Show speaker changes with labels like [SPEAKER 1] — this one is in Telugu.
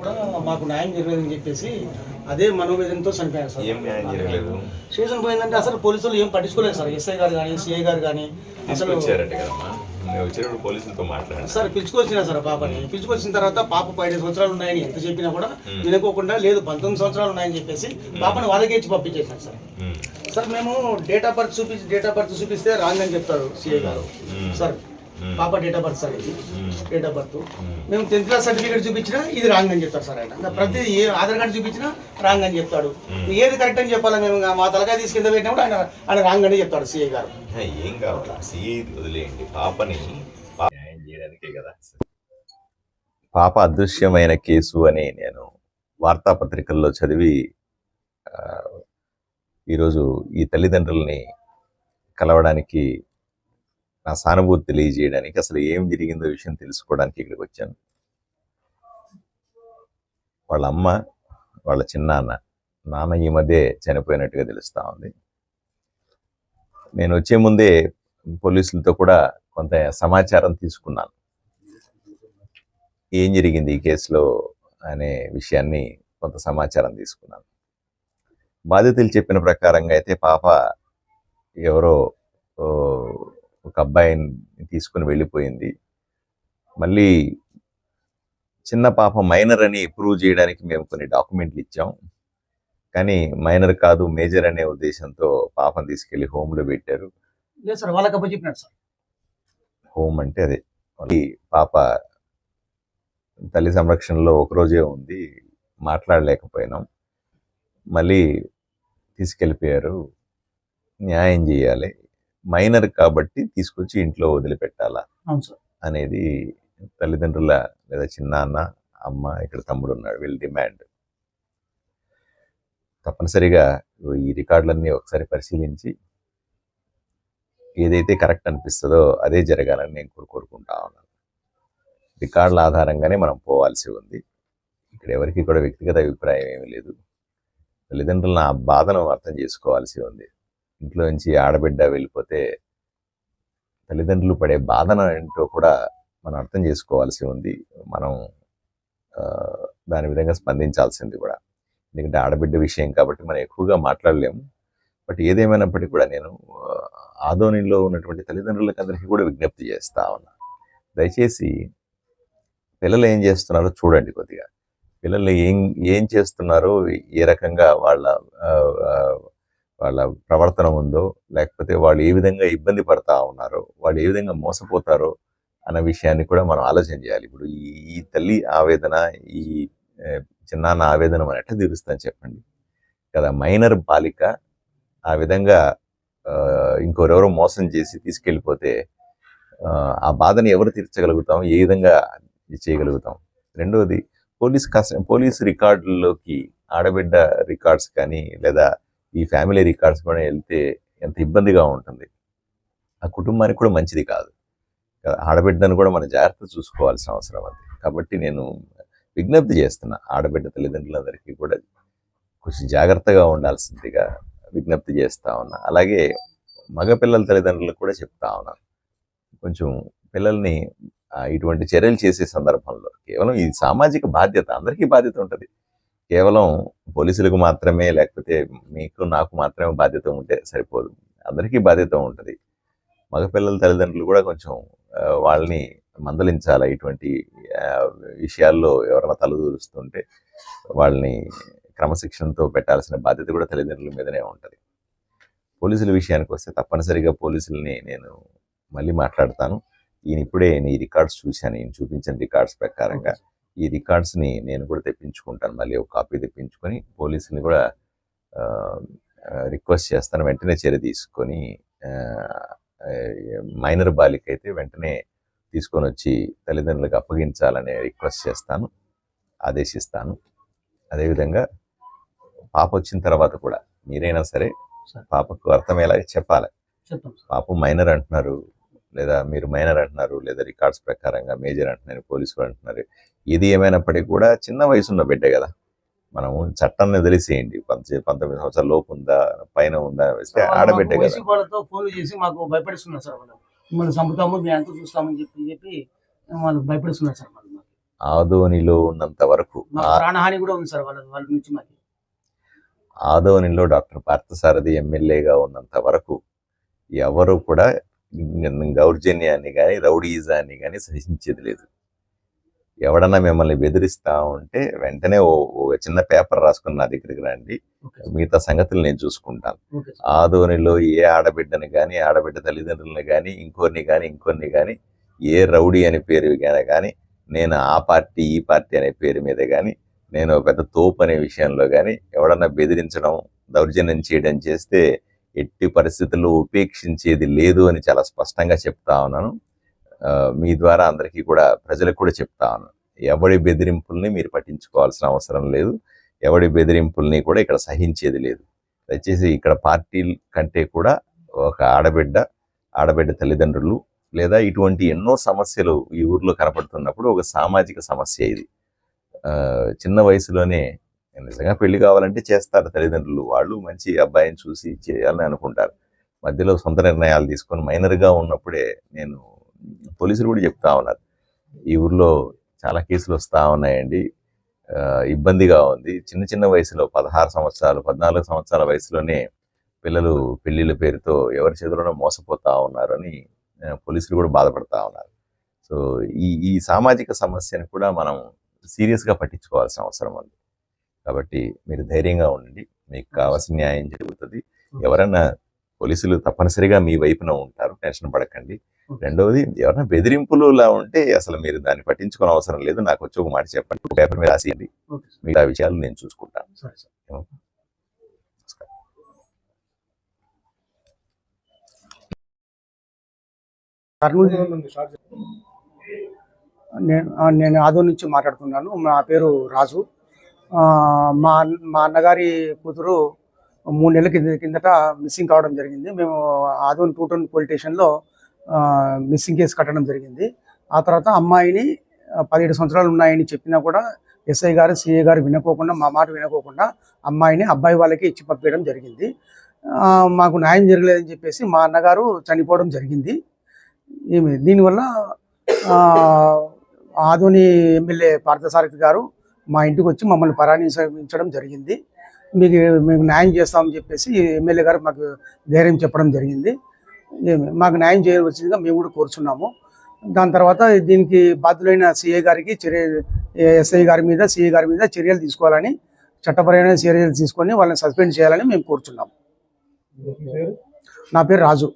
[SPEAKER 1] కూడా మాకు న్యాయం జరగలేదని చెప్పేసి అదే మనోవేదనతో చనిపోయారు సార్.
[SPEAKER 2] ఏం న్యాయం జరగలేదు?
[SPEAKER 1] స్టేషన్ పోయిందంటే అసలు పోలీసులు ఏం పట్టించుకోలేదు సార్. ఎస్ఐ గారు కానీ సిఐ గారు కానీ అసలు
[SPEAKER 2] తీసుకొచ్చారట కదమ్మా. నేను వచ్చినప్పుడు పోలీసులతో మాట్లాడాను.
[SPEAKER 1] సార్ పిలుచుకొచ్చినా సార్ పాపని. పిలుచుకొచ్చిన తర్వాత పాప పదిహేను సంవత్సరాలు ఉన్నాయని ఎంత చెప్పినా కూడా వినుకోకుండా లేదు పంతొమ్మిది సంవత్సరాలు ఉన్నాయని చెప్పేసి పాపని వాళ్ళకే ఇచ్చి పంపించేసాను సార్. సార్ మేము డేట్ ఆఫ్ బర్త్ చూపించి డేట్ ఆఫ్ బర్త్ చూపిస్తే రాంగ్ అని చెప్తారు సిఐ గారు. సార్ పాప డేట్ ఆఫ్ బర్త్ సార్ ఇది. డేట్ ఆఫ్ బర్త్ మేము టెన్త్ క్లాస్ సర్టిఫికేట్ చూపించినా ఇది రాంగ్ అని చెప్తారు సార్ ఆయన. ఇంకా ప్రతి ఏ ఆధార్ కార్డు చూపించినా రాంగ్ అని చెప్తాడు. ఏది కరెక్ట్ అని చెప్పాలా మేము? మా తలకాయ తీసుకెళ్ళి పెట్టినప్పుడు ఆయన ఆయన రాంగ్ అని చెప్తాడు సిఐ గారు.
[SPEAKER 2] ఏం కావాలి? సిఐ వదిలేయండి. పాపని న్యాయం చేయడానికే కదా. పాప అదృశ్యమైన కేసు అని నేను వార్తాపత్రికల్లో చదివి ఈరోజు ఈ తల్లిదండ్రుల్ని కలవడానికి నా సానుభూతి తెలియజేయడానికి అసలు ఏం జరిగిందో విషయం తెలుసుకోవడానికి ఇక్కడికి వచ్చాను. వాళ్ళ అమ్మ వాళ్ళ చిన్నాన్న నాన్న ఈ మధ్య చనిపోయినట్టుగా తెలుస్తూ ఉంది. నేను వచ్చే ముందే పోలీసులతో కూడా కొంత సమాచారం తీసుకున్నాను. ఏం జరిగింది ఈ కేసులో అనే విషయాన్ని కొంత సమాచారం తీసుకున్నాను. బాధితులు చెప్పిన ప్రకారంగా అయితే పాప ఎవరో ఒక అబ్బాయిని తీసుకుని వెళ్ళిపోయింది. మళ్ళీ చిన్న పాప మైనర్ అని ప్రూవ్ చేయడానికి మేము కొన్ని డాక్యుమెంట్లు ఇచ్చాం. కానీ మైనర్ కాదు మేజర్ అనే ఉద్దేశంతో పాపను తీసుకెళ్ళి హోమ్లో పెట్టారు.
[SPEAKER 1] లేదు సార్ వాళ్ళకి అప్ప చెప్పినాడు సార్.
[SPEAKER 2] హోమ్ అంటే అదే. పాప తల్లి సంరక్షణలో ఒక రోజే ఉంది మాట్లాడలేకపోయినాం. మళ్ళీ తీసుకెళ్ళిపోయారు. న్యాయం చేయాలి. మైనర్ కాబట్టి తీసుకొచ్చి ఇంట్లో వదిలిపెట్టాలా? అనేది తల్లిదండ్రుల లేదా చిన్నాన్న అమ్మ ఇక్కడ తమ్ముడు ఉన్నాడు వీళ్ళ డిమాండ్. తప్పనిసరిగా ఈ రికార్డులన్నీ ఒకసారి పరిశీలించి ఏదైతే కరెక్ట్ అనిపిస్తుందో అదే జరగాలని నేను కోరు- కోరుకుంటా ఉన్నాను. రికార్డుల ఆధారంగానే మనం పోవాల్సి ఉంది. ఇక్కడ ఎవరికి కూడా వ్యక్తిగత అభిప్రాయం ఏమీ లేదు. తల్లిదండ్రులు నా బాధను అర్థం చేసుకోవాల్సి ఉంది. ఇంట్లో నుంచి ఆడబిడ్డ వెళ్ళిపోతే తల్లిదండ్రులు పడే బాధన ఏంటో కూడా మనం అర్థం చేసుకోవాల్సి ఉంది. మనం దాని విధంగా స్పందించాల్సింది కూడా. ఎందుకంటే ఆడబిడ్డ విషయం కాబట్టి మనం ఎక్కువగా మాట్లాడలేము. బట్ ఏదేమైనప్పటికీ కూడా నేను ఆధోనిలో ఆదోనిలో ఉన్నటువంటి తల్లిదండ్రులకు అందరికీ కూడా విజ్ఞప్తి చేస్తా ఉన్నా. దయచేసి పిల్లలు ఏం చేస్తున్నారో చూడండి కొద్దిగా. పిల్లలు ఏం ఏం చేస్తున్నారో ఏ రకంగా వాళ్ళ వాళ్ళ ప్రవర్తన ఉందో లేకపోతే వాళ్ళు ఏ విధంగా ఇబ్బంది పడతా ఉన్నారో వాళ్ళు ఏ విధంగా మోసపోతారో అన్న విషయాన్ని కూడా మనం ఆలోచన చేయాలి. ఇప్పుడు ఈ తల్లి ఆవేదన ఈ చిన్నాన్న ఆవేదన మనం ఎట్లా తీరుస్తాను చెప్పండి. కదా మైనర్ బాలిక ఆ విధంగా ఆ, ఇంకోరెవరో మోసం చేసి తీసుకెళ్ళిపోతే ఆ, బాధను బాధని ఎవరు తీర్చగలుగుతాం? ఏ విధంగా చేయగలుగుతాం? రెండవది పోలీస్ కష్టం పోలీస్ రికార్డుల్లోకి ఆడబిడ్డ రికార్డ్స్ కానీ లేదా ఈ ఫ్యామిలీ రికార్డ్స్ కూడా వెళ్తే ఎంత ఇబ్బందిగా ఉంటుంది. ఆ కుటుంబానికి కూడా మంచిది కాదు. ఆడబిడ్డను కూడా మనం జాగ్రత్త చూసుకోవాల్సిన అవసరం ఉంది కాబట్టి నేను విజ్ఞప్తి చేస్తున్నా ఆడబిడ్డ తల్లిదండ్రులందరికీ కూడా కొంచెం జాగ్రత్తగా ఉండాల్సిందిగా విజ్ఞప్తి చేస్తూ ఉన్నా. అలాగే మగపిల్లల తల్లిదండ్రులకు కూడా చెప్తా ఉన్నాను కొంచెం పిల్లల్ని ఇటువంటి చర్యలు చేసే సందర్భంలో కేవలం ఇది సామాజిక బాధ్యత అందరికీ బాధ్యత ఉంటుంది. కేవలం పోలీసులకు మాత్రమే లేకపోతే మీకు నాకు మాత్రమే బాధ్యత ఉంటే సరిపోదు. అందరికీ బాధ్యత ఉంటుంది. మగపిల్లల తల్లిదండ్రులు కూడా కొంచెం వాళ్ళని మందలించాలి ఇటువంటి విషయాల్లో ఎవరైనా తలదూరుస్తుంటే వాళ్ళని క్రమశిక్షణతో పెట్టాల్సిన బాధ్యత కూడా తల్లిదండ్రుల మీదనే ఉంటుంది. పోలీసుల విషయానికి వస్తే తప్పనిసరిగా పోలీసుల్ని నేను మళ్ళీ మాట్లాడతాను. ఈయన ఇప్పుడే నీ రికార్డ్స్ చూశాను ఈయన చూపించిన రికార్డ్స్ ప్రకారంగా. ఈ రికార్డ్స్ని నేను కూడా తెప్పించుకుంటాను. మళ్ళీ ఒక కాపీ తెప్పించుకొని పోలీసుని కూడా రిక్వెస్ట్ చేస్తాను. వెంటనే చర్య తీసుకొని మైనర్ బాలిక అయితే వెంటనే తీసుకొని వచ్చి తల్లిదండ్రులకు అప్పగించాలని రిక్వెస్ట్ చేస్తాను. ఆదేశిస్తాను. అదేవిధంగా పాప వచ్చిన తర్వాత కూడా మీరైనా సరే. పాపకు అర్థమయ్యేలా చెప్పాలి? పాపం మైనర్ అంటున్నారు. లేదా మీరు మైనర్ అంటున్నారు లేదా రికార్డ్స్ ప్రకారంగా మేజర్ అంటున్నారు పోలీసులు అంటున్నారు ఇది ఏమైనప్పటికీ కూడా చిన్న వయసు ఉన్న బిడ్డ కదా. మనము చట్టాన్ని వదిలేసేయండి. పంత పంతొమ్మిది సంవత్సరాల లోపు ఉందా పైన ఉందా వేస్తే ఆడబిడ్డ కదా.
[SPEAKER 1] ఫోన్లు చేసి మాకు భయపడిస్తున్నారు సార్ వాళ్ళు. మిమ్మల్ని చంపుతాము మేము ఎంత చూస్తామని చెప్పి చెప్పి వాళ్ళు భయపడిస్తున్నారు సార్ వాళ్ళు మాకు.
[SPEAKER 2] ఆదోనిలో ఉన్నంత వరకు
[SPEAKER 1] ప్రాణహాని కూడా ఉంది సార్ వాళ్ళ వాళ్ళ నుంచి మాకు.
[SPEAKER 2] ఆదోనిలో డాక్టర్ పార్థసారథి ఎమ్మెల్యేగా ఉన్నంత వరకు ఎవరు కూడా దౌర్జన్యాన్ని కానీ రౌడీజాన్ని కానీ సహించేది లేదు ఎవడన్నా మిమ్మల్ని బెదిరిస్తా ఉంటే వెంటనే ఓ చిన్న పేపర్ రాసుకుని నా దగ్గరికి రండి. మిగతా సంగతులు నేను చూసుకుంటాను. ఆదోనిలో ఏ ఆడబిడ్డని కానీ ఆడబిడ్డ తల్లిదండ్రులని కానీ ఇంకొన్ని కానీ ఇంకొన్ని కానీ ఏ రౌడీ అనే పేరు కానీ నేను ఆ పార్టీ ఈ పార్టీ అనే పేరు మీద కానీ నేను పెద్ద తోపు అనే విషయంలో కానీ ఎవడన్నా బెదిరించడం దౌర్జన్యం చేయడం చేస్తే ఎట్టి పరిస్థితుల్లో ఉపేక్షించేది లేదు అని చాలా స్పష్టంగా చెప్తా ఉన్నాను. మీ ద్వారా అందరికీ కూడా ప్రజలకు కూడా చెప్తా ఉన్నాను. ఎవడి బెదిరింపుల్ని మీరు పట్టించుకోవాల్సిన అవసరం లేదు. ఎవడి బెదిరింపుల్ని కూడా ఇక్కడ సహించేది లేదు. దయచేసి ఇక్కడ పార్టీ కంటే కూడా ఒక ఆడబిడ్డ ఆడబిడ్డ తల్లిదండ్రులు లేదా ఇటువంటి ఎన్నో సమస్యలు ఈ ఊర్లో కనపడుతున్నప్పుడు ఒక సామాజిక సమస్య ఇది. చిన్న వయసులోనే నిజంగా పెళ్ళి కావాలంటే చేస్తారు తల్లిదండ్రులు వాళ్ళు మంచి అబ్బాయిని చూసి చేయాలని అనుకుంటారు. మధ్యలో సొంత నిర్ణయాలు తీసుకొని మైనర్గా ఉన్నప్పుడే నేను పోలీసులు కూడా చెప్తా ఉన్నారు. ఈ ఊర్లో చాలా కేసులు వస్తూ ఉన్నాయండి. ఇబ్బందిగా ఉంది. చిన్న చిన్న వయసులో పదహారు సంవత్సరాలు పద్నాలుగు సంవత్సరాల వయసులోనే పిల్లలు పెళ్ళిళ్ళ పేరుతో ఎవరి చేతిలోనో మోసపోతా ఉన్నారు అని పోలీసులు కూడా బాధపడతా ఉన్నారు. సో ఈ ఈ సామాజిక సమస్యను కూడా మనం సీరియస్గా పట్టించుకోవాల్సిన అవసరం ఉంది. కాబట్టి మీరు ధైర్యంగా ఉండండి. మీకు కావాల్సిన న్యాయం జరుగుతుంది. ఎవరైనా పోలీసులు తప్పనిసరిగా మీ వైపున ఉంటారు. టెన్షన్ పడకండి. రెండవది ఎవరైనా బెదిరింపులులా ఉంటే అసలు మీరు దాన్ని పట్టించుకోని అవసరం లేదు. నాకు వచ్చి ఒక మాట చెప్పండి. పేపర్ మీద రాసియండి. మిగతా విషయాలు నేను చూసుకుంటాను.
[SPEAKER 1] సరే సార్. కర్నూలు నేను నేను ఆదో నుంచి మాట్లాడుతున్నాను. నా పేరు రాజు. మా అన్న- మా అన్నగారి కూతురు మూడు నెలల కింద కిందట మిస్సింగ్ కావడం జరిగింది. మేము ఆదోని టూ టౌన్ పోలీస్ స్టేషన్లో మిస్సింగ్ కేసు కట్టడం జరిగింది. ఆ తర్వాత అమ్మాయిని పదిహేడు సంవత్సరాలు ఉన్నాయని చెప్పినా కూడా ఎస్ఐ గారు సిఐ గారు వినకోకుండా మా మాట వినకోకుండా అమ్మాయిని అబ్బాయి వాళ్ళకి ఇచ్చి పంపించడం జరిగింది. మాకు న్యాయం జరగలేదని చెప్పేసి మా అన్నగారు చనిపోవడం జరిగింది. ఏమి దీనివల్ల ఆధుని ఆదోని ఎమ్మెల్యే పార్థసారథి గారు మా ఇంటికి వచ్చి మమ్మల్ని పరామర్శించడం జరిగింది. మీకు మేము న్యాయం చేస్తామని చెప్పేసి ఎమ్మెల్యే గారు మాకు ధైర్యం చెప్పడం జరిగింది. మాకు న్యాయం చేయవలసిందిగా మేము కూడా కోరుచున్నాము. దాని తర్వాత దీనికి బాధ్యులైన సిఐ గారికి చర్య ఎస్ఐ గారి మీద సిఐ గారి మీద చర్యలు తీసుకోవాలని చట్టపరమైన చర్యలు తీసుకొని వాళ్ళని సస్పెండ్ చేయాలని మేము కోరుచున్నాము. నా పేరు రాజు.